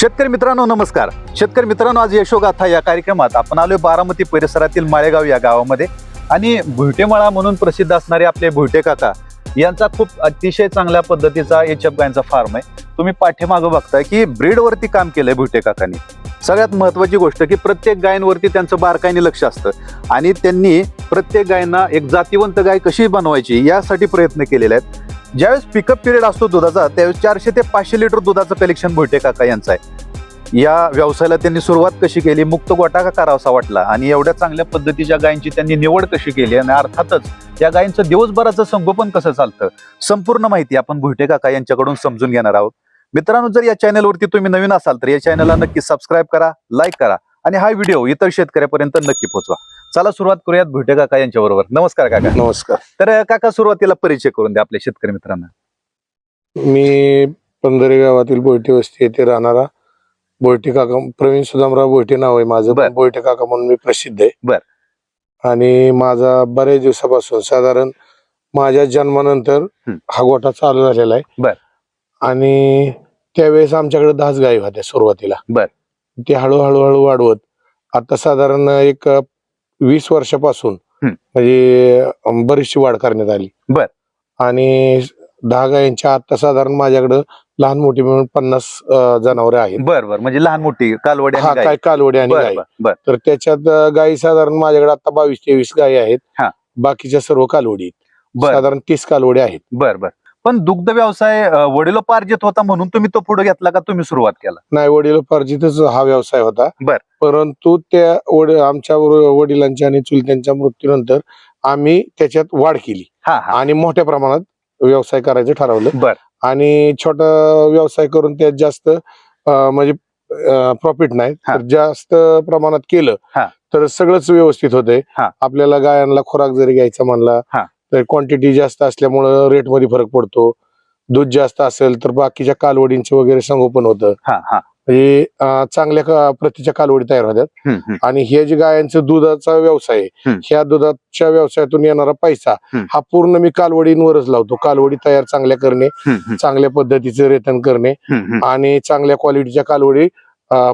शेतकरी मित्रांनो नमस्कार. शेतकरी मित्रांनो आज यशोगाथा या कार्यक्रमात आपण आलोय बारामती परिसरातील माळेगाव या गावामध्ये. आणि भुईटेमळा म्हणून प्रसिद्ध असणारे आपले भुयटे काका यांचा खूप अतिशय चांगल्या पद्धतीचा एच एफ गायचा फार्म आहे. तुम्ही पाठीमागं बघताय की ब्रीडवरती काम केलंय भुयटे काकांनी. सगळ्यात महत्वाची गोष्ट की प्रत्येक गायींवरती त्यांचं बारकाईने लक्ष असतं. आणि त्यांनी प्रत्येक गायींना एक जातीवंत गाय कशी बनवायची यासाठी प्रयत्न केलेले आहेत. ज्यावेळेस पिकअप पिरियड असतो दुधाचा त्यावेळेस चारशे ते पाचशे लिटर दुधाचं कलेक्शन भुईटे काका यांचं आहे. या व्यवसायाला त्यांनी सुरुवात कशी केली? मुक्त गोटा का करावासा वाटला? आणि एवढ्या चांगल्या पद्धतीच्या गायींची त्यांनी निवड कशी केली? आणि अर्थातच या गायींचं दिवसभराचं संगोपन कसं चालतं? संपूर्ण माहिती आपण भुटे काका यांच्याकडून समजून घेणार आहोत. मित्रांनो जर या चॅनलवरती तुम्ही नवीन असाल तर या चॅनलला नक्की सबस्क्राईब करा लाईक करा आणि हा व्हिडिओ इतर शेतकऱ्यापर्यंत नक्की पोहोचवा. चला सुरुवात करूयात भुईटे काका यांच्या बरोबर नमस्कार काका नमस्कार तर काका सुरुवातीला परिचय करून द्या आपल्या शेतकरी मित्रांना मी पंधरे गावातील बोयटे वस्ती येथे राहणारा बोयटे काका प्रवीण सुदामराव बोयटे नाव आहे माझं बर. बोयटे काका म्हणून मी प्रसिद्ध आहे बर. आणि माझा बऱ्याच दिवसापासून साधारण माझ्या जन्मानंतर हं. हा गोठा चालू झालेला आहे बर. आणि त्यावेळेस आमच्याकडे दहाच गायी होत्या सुरुवातीला बर. ते हळूहळू हळू वाढवत आता साधारण एक वीस वर्षापासून. म्हणजे बरीचशी वाढ करण्यात आली. बर. आणि दहा गायींच्या आता साधारण माझ्याकडं लहान मोठी मिळून पन्नास जनावरे आहेत. बर बर. म्हणजे लहान मोठी कालवडी हा. काय कालवडी आणि गाय तर त्याच्यात गायी साधारण माझ्याकडे आता बावीस तेवीस गायी आहेत. बाकीच्या सर्व कालवडी साधारण तीस कालवडी आहेत. बर बर. पण दुग्ध व्यवसाय वडिलोपार्जित होता म्हणून तुम्ही तो पुढे घेतला का तुम्ही सुरुवात केला? नाही वडिलोपार्जितच हा व्यवसाय होता. बर. परंतु त्या वड आमच्या वडिलांच्या आणि चुलत्यांच्या मृत्यूनंतर आम्ही त्याच्यात वाढ केली. आणि मोठ्या प्रमाणात व्यवसाय करायचं ठरवलं. आणि छोटा व्यवसाय करून त्यात जास्त म्हणजे प्रॉफिट नाही. तर जास्त प्रमाणात केलं. तर सगळंच व्यवस्थित होतंय. आपल्याला गायांना खुराक जरी घ्यायचा म्हणला. तर क्वांटिटी जास्त असल्यामुळं रेटमध्ये फरक पडतो. दूध जास्त असेल तर बाकीच्या कालवडींचे वगैरे संगोपन होतं. हा चांगल्या का- प्रतीच्या कालवडी तयार होतात. आणि हे जे गायांचं दुधाचा व्यवसाय आहे. ह्या दुधाच्या व्यवसायातून येणारा पैसा. हा पूर्ण मी कालवडींवरच लावतो कालवडी तयार चांगल्या करणे चांगल्या पद्धतीचे रेतन करणे. आणि चांगल्या क्वालिटीच्या कालवडी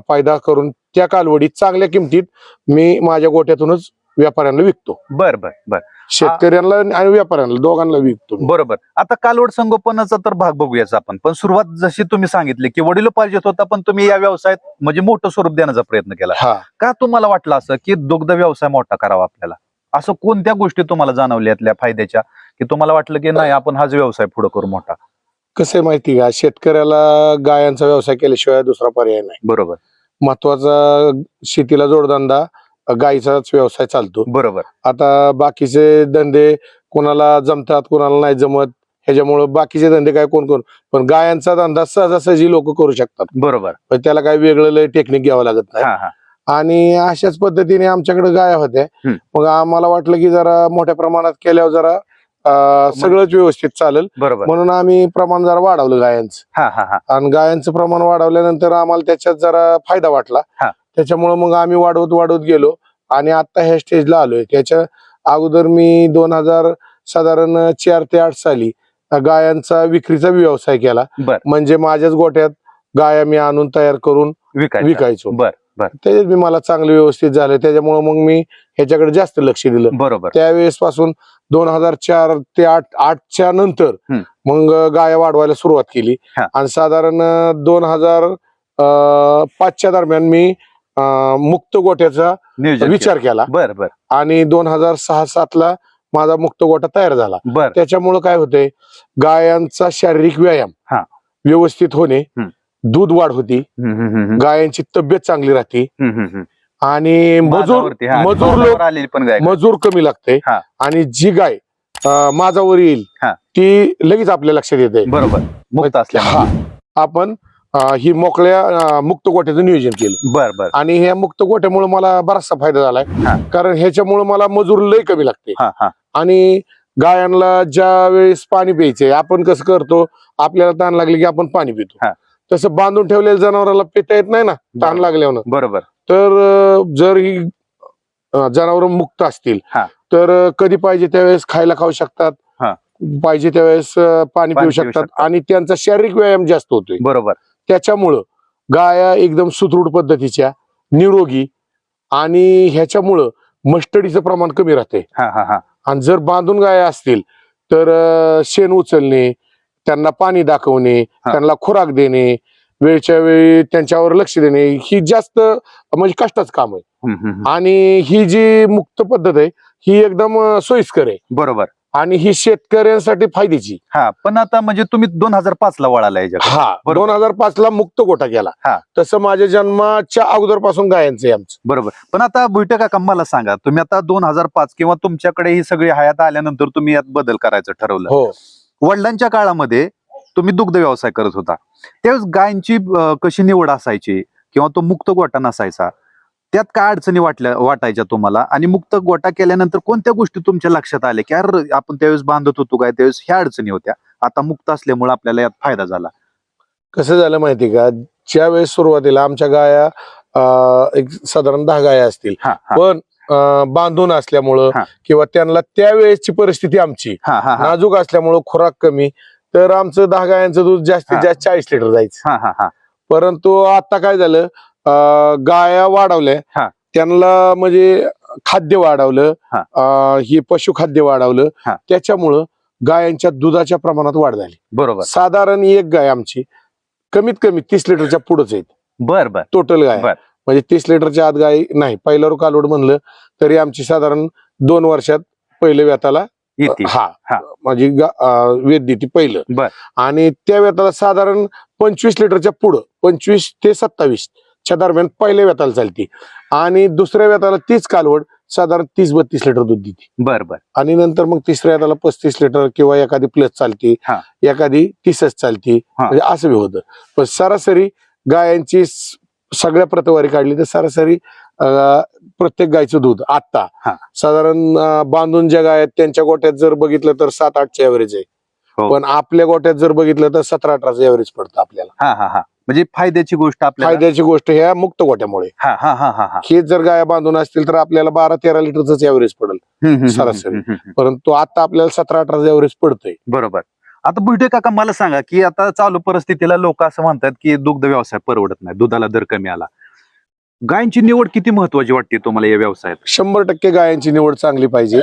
पैदा करून त्या कालवडी चांगल्या किमतीत मी माझ्या गोट्यातूनच व्यापाऱ्यांना विकतो. बर बर बर. शेतकऱ्यांना आणि व्यापाऱ्यांना दोघांना विकतो मी. बरोबर. आता कालवड संगोपनाचा तर भाग बघूयाच आपण. पण सुरुवात जशी तुम्ही सांगितली की वडिलोपार्जित होता पण तुम्ही या व्यवसायात म्हणजे मोठं स्वरूप देण्याचा प्रयत्न केला. हा. का तुम्हाला वाटलं असं की दुग्ध व्यवसाय मोठा करावा आपल्याला? असं कोणत्या गोष्टी तुम्हाला जाणवल्या यातल्या फायद्याच्या? की तुम्हाला वाटलं की नाही आपण हाच व्यवसाय पुढे करू मोठा? कसं आहे माहिती का? शेतकऱ्याला गायांचा व्यवसाय केल्याशिवाय दुसरा पर्याय नाही. बरोबर. महत्त्वाचा शेतीला जोडधंदा गायीचाच व्यवसाय चालतो. बरोबर. आता बाकीचे धंदे कोणाला जमतात कोणाला नाही जमत ह्याच्यामुळं बाकीचे धंदे काय कोण कोण पण गायांचा धंदा सहजासहजी लोक करू शकतात. बरोबर. पण त्याला काही वेगळं लय टेक्निक घ्यावं लागत नाही. हा हा. आणि अशाच पद्धतीने आमच्याकडे गाया होत्या. हम्म. मग आम्हाला वाटलं की जरा मोठ्या प्रमाणात केल्यावर जरा अं, सगळंच व्यवस्थित चालेल. बरोबर. म्हणून आम्ही प्रमाण जरा वाढवलं गायांचं. हा हा हा. आणि गायांचं प्रमाण वाढवल्यानंतर आम्हाला त्याच्यात जरा फायदा वाटला. हा. त्याच्यामुळे मग आम्ही वाढवत वाढवत गेलो. आणि आता ह्या स्टेजला आलोय. त्याच्या अगोदर मी दोन हजार साधारण चार ते आठ साली गायांचा विक्रीचा व्यवसाय केला. म्हणजे माझ्याच गोट्यात गाया मी आणून तयार करून विकायचं विकायचो. बर बर. त्याच्यात मी मला चांगलं व्यवस्थित झालं. त्याच्यामुळे मग मी ह्याच्याकडे जास्त लक्ष दिलं. बरोबर. त्यावेळेस पासून दोन हजार चार ते आठ आठच्या नंतर. मग गाया वाढवायला सुरुवात केली. आणि साधारण दोन हजार पाचच्या दरम्यान मी मुक्त गोट्याचा विचार केला. बर बर आणि दोन हजार सहा सातला माझा मुक्त गोटा तयार झाला बर त्याच्यामुळे काय होतंय गायांचा शारीरिक व्यायाम. व्यवस्थित होणे. दूध वाढ होती. गायांची तब्येत चांगली राहते. आणि मजूर मजूर लोक मजूर कमी लागते. आणि जी गाय माझावर येईल. ती लगेच आपल्या लक्षात येते बरोबर मुक्त असल्या आपण ही मोकळ्या मुक्त गोठ्याचं नियोजन केलं बर बर आणि ह्या मुक्त गोठ्यामुळे मला बराचसा फायदा झालाय. कारण ह्याच्यामुळे मला मजूर लय कमी लागते आणि गायांना ज्या वेळेस पाणी प्यायचंय आपण कसं करतो आपल्याला ताण लागली की आपण पाणी. पितो तसं बांधून ठेवलेल्या जनावराला पिता येत नाही ना ताण. लागल्यावर बरोबर तर जर ही जनावर मुक्त असतील हा. तर कधी पाहिजे त्यावेळेस खायला खाऊ शकतात. पाहिजे त्यावेळेस पाणी पिऊ शकतात. आणि त्यांचा शारीरिक व्यायाम जास्त होतोय बरोबर त्याच्यामुळं गाया एकदम सुदृढ पद्धतीच्या निरोगी आणि ह्याच्यामुळं मस्टडीचं प्रमाण कमी राहते हा हा हा. आणि जर बांधून गाया असतील तर शेण उचलणे त्यांना पाणी दाखवणे. त्यांना खुराक देणे वेळच्या वेळी त्यांच्यावर लक्ष देणे ही जास्त म्हणजे कष्टाचं काम आहे. आणि ही जी मुक्त पद्धत आहे ही एकदम सोयीस्कर आहे. बरोबर. आणि ही शेतकऱ्यांसाठी फायद्याची. हा पण आता म्हणजे तुम्ही दोन हजार पाच ला वळाला हा. दोन हजार पाच ला मुक्त गोटा केला. हा. तसं माझ्या जन्माच्या अगोदरपासून गायांचं आहे आमचं. बरोबर. पण आता भुईटे काका मला सांगा तुम्ही आता दोन हजार पाच किंवा तुमच्याकडे ही सगळी हयात आल्यानंतर तुम्ही यात बदल करायचं ठरवलं. हो. वडिलांच्या काळामध्ये तुम्ही दुग्ध व्यवसाय करत होता. त्यावेळेस गायींची अं, कशी निवड असायची? किंवा तो मुक्त गोटा नसायचा? त्यात काय अडचणी वाटल्या वाटायच्या तुम्हाला? आणि मुक्त गोटा केल्यानंतर कोणत्या गोष्टी तुमच्या लक्षात आल्या की अरे आपण त्यावेळेस बांधत होतो काय? त्यावेळेस ह्या अडचणी होत्या. आता मुक्त असल्यामुळे आपल्याला यात फायदा झाला. कसं झालं माहिती का? ज्या वेळेस सुरुवातीला आमच्या गाया अं, एक साधारण दहा गाया असतील. हा हा. पण अं, बांधून असल्यामुळं हा. किंवा त्यांना त्यावेळेसची परिस्थिती आमची हा हा हा. नाजूक असल्यामुळं खुराक कमी तर आमचं दहा गायांचं दूध जास्तीत हा. जास्त चाळीस लिटर जायचं. हा हा हा. परंतु आता काय झालं? गाया वाढवल्या. त्यांना म्हणजे खाद्य वाढवलं. हा. पशुखाद्य वाढवलं. त्याच्यामुळं गायांच्या दुधाच्या प्रमाणात वाढ झाली. बरोबर. साधारण एक गाय आमची कमीत कमी तीस लिटरच्या पुढेच आहेत. बर बर. टोटल गाय. म्हणजे तीस लिटरच्या आत गाय नाही. पहिल्यावर कालोड म्हणलं तरी आमची साधारण दोन वर्षात पहिले व्यताला येते. हा. हा. माझी वेद देते पहिलं. बर. आणि त्या व्यताला साधारण पंचवीस लिटरच्या पुढं पंचवीस ते सत्तावीस. च्या दरम्यान पहिल्या व्यताला चालते. आणि दुसऱ्या व्यताला तीच कालवड साधारण तीस बत्तीस लिटर दूध देते. बर बर. आणि नंतर मग तिसऱ्या व्यताला पस्तीस लिटर किंवा एखादी प्लस चालते हा. एखादी तीसच चालते. हा. म्हणजे असं बी होतं. पण सरासरी गायांची स- सगळ्या प्रतवारी काढली तर सरासरी अं, प्रत्येक गायचं दूध आता हा. साधारण अं, बांधून ज्या गाय आहेत त्यांच्या गोट्यात जर बघितलं तर सात आठचे ऍव्हरेज आहे. हो. पण आपल्या गोट्यात जर बघितलं तर सतरा अठराचं ऍव्हरेज पडतं आपल्याला. हा हा हा. म्हणजे फायद्याची गोष्ट आपल्याला? फायद्याची गोष्ट ह्या मुक्त गोट्यामुळे हा हा हा हा हा. जर गाया बांधून असतील तर आपल्याला बारा तेरा लिटरच ऍव्हरेज पडेल. हम्म, हम्म, हम्म, सरासरी. हम्म, हम्म, हम्म. परंतु आता आपल्याला सतरा अठराचं ऍव्हरेज पडतंय. बरोबर. आता बुलटे काका मला सांगा की आता चालू परिस्थितीला लोक असं म्हणतात की दुग्ध व्यवसाय परवडत नाही दुधाला दर कमी आला. गायींची निवड किती महत्वाची वाटते तुम्हाला या व्यवसायात? शंभर टक्के गायांची निवड चांगली पाहिजे.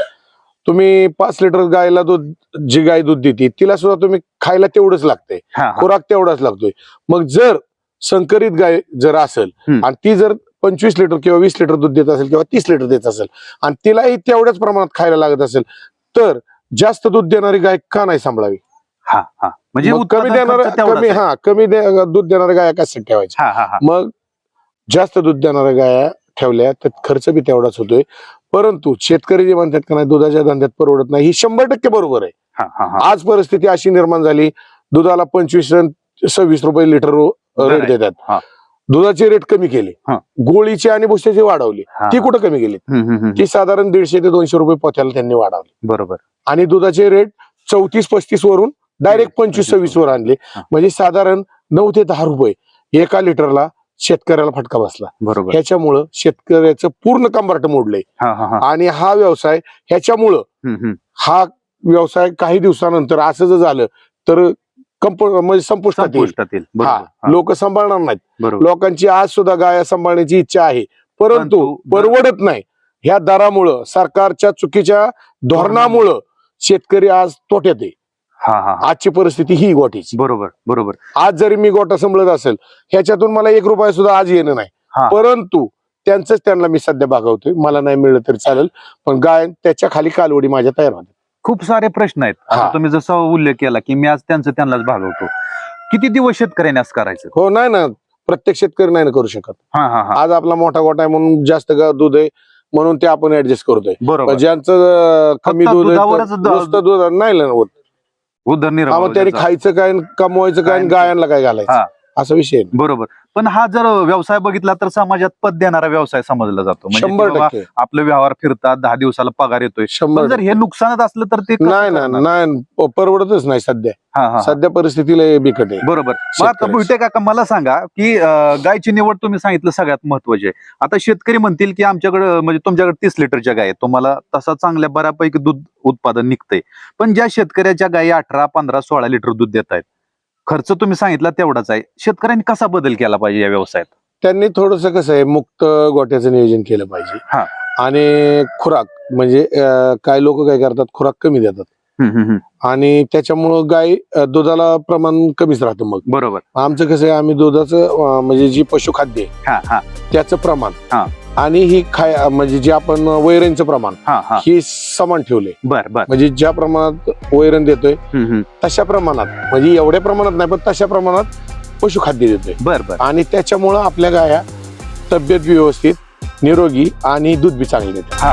तुम्ही पाच लिटर गायला दूध जी गाय दूध देते तिला सुद्धा तुम्ही खायला तेवढंच लागतंय. हा हा. खुराक तेवढाच लागतोय. मग जर संकरित गाय जर असेल हम्म. आणि ती जर पंचवीस लिटर किंवा वीस लिटर दूध देत असेल किंवा तीस लिटर देत असेल आणि तिलाही तेवढ्याच प्रमाणात खायला लागत असेल तर जास्त दूध देणारी गाय का नाही सांभाळावी? हा हा. म्हणजे मग कमी उत्पादन देणार खर्च तेवढाच कमी आहे. हा कमी दे- दूध देणाऱ्या गाया कशासाठी ठेवायच्या? हा हा हा. मग जास्त दूध देणाऱ्या गाया ठेवल्या तर खर्च बी तेवढाच होतोय. परंतु शेतकरी जे म्हणतात का नाही दुधाच्या धंद्यात परवडत नाही ही शंभर टक्के बरोबर आहे आज परिस्थिती अशी निर्माण झाली दुधाला पंचवीस सव्वीस रुपये लिटर रेट. देतात हा. दुधाचे रेट कमी केले. गोळीची आणि भुस्याची वाढवली ती. कुठं कमी केली. ती साधारण दीडशे ते दोनशे रुपये पोथ्याला त्यांनी वाढवली बरोबर आणि दुधाचे रेट चौतीस पस्तीस वरून डायरेक्ट पंचवीस सव्वीस वर आणले. म्हणजे साधारण नऊ ते दहा रुपये एका लिटरला शेतकऱ्याला फटका बसला. बरोबर. ह्याच्यामुळं शेतकऱ्याचं पूर्ण कंबरट मोडलंय. हा आणि हा व्यवसाय ह्याच्यामुळं. हा व्यवसाय काही दिवसानंतर असं जर झालं तर कंप म्हणजे संपुष्टात हा, लोक सांभाळणार नाहीत. लोकांची आज सुद्धा गाया सांभाळण्याची इच्छा आहे. परंतु परवडत नाही. ह्या दरामुळं सरकारच्या चुकीच्या धोरणामुळं. शेतकरी आज तोट्यात आहे. हा हा आजची परिस्थिती ही गोठीची बरोबर बरोबर. आज जरी मी गोटा सांभाळत असेल ह्याच्यातून मला एक रुपया सुद्धा आज येणं नाही. हा. परंतु त्यांचंच त्यांना मी सध्या भागवतोय मला नाही मिळलं तरी चालेल. पण गाय त्याच्याखाली कालवडी माझ्या तयार होते खूप सारे प्रश्न आहेत. आता हा. तुम्ही जसा उल्लेख केला की मी आज त्यांचं त्यांनाच भागवतो. किती दिवस शेतकऱ्याने असं करायचं? हो नाही ना. प्रत्येक शेतकरी नाही ना करू शकत. हा हा हा. आज आपला मोठा गोटा आहे म्हणून जास्त गा- दूध आहे म्हणून ते आपण ऍडजस्ट करतोय. बरोबर. ज्यांचं अं, कमी फक्त दूध आहे दुधावरच तर द- नुसतं दूध नाही ना होत. उदरनिर्वाह त्यांनी. खायचं काय कमवायचं काय गायांना काय घालायचं. असा विषय आहे. बरोबर पण हा जर व्यवसाय बघितला तर समाजात पद देणारा व्यवसाय समजला जातो म्हणजे की शंभर बाबा टक्के आपले व्यवहार फिरतात दहा दिवसाला पगार येतोय शंभर जर टक्के. हे नुकसानच असलं तर ते कसं नाही ना करणार? नाही प- परवडतच नाही सध्या हा, हा, हा. सध्या परिस्थितीला हे बिकट आहे बरोबर मग आता शेतकऱ्याचं. बुलटे काका मला सांगा की अं, गायची निवड तुम्ही सांगितलं सगळ्यात महत्वाची आहे आता शेतकरी म्हणतील की आमच्याकडे म्हणजे तुमच्याकडे तीस लिटरच्या गाय आहेत तुम्हाला तसा चांगल्या बऱ्यापैकी दूध उत्पादन निघतंय पण ज्या शेतकऱ्याच्या गायी अठरा पंधरा सोळा लिटर दूध देत आहेत खर्च तुम्ही सांगितला तेवढाच आहे. शेतकऱ्यांनी कसा बदल केला पाहिजे या व्यवसायात? त्यांनी थोडस कसं आहे मुक्त गोट्याचं नियोजन केलं हा. पाहिजे आणि खुराक म्हणजे अं, काय लोक काय करतात खुराक कमी देतात. हम्म, हम्म, हम्म. आणि त्याच्यामुळं गाय अं, दुधाला प्रमाण कमीच राहतं मग. बरोबर. आमचं कसं आहे आम्ही दुधाचं अं, म्हणजे जी पशुखाद्य आहे हा हा. त्याचं प्रमाण. हा. आणि ही खाय म्हणजे जे आपण वैरणचं प्रमाण हा हा. ही समान ठेवले. बर बर. म्हणजे ज्या प्रमाणात वैरण देतोय हम्म, हम्म. तशा प्रमाणात. म्हणजे एवढ्या प्रमाणात नाही पण तशा प्रमाणात पशुखाद्य देतोय. बर बर. आणि त्याच्यामुळं आपल्या गाया तब्येत व्यवस्थित निरोगी आणि दूध बी चांगले देतात. हा.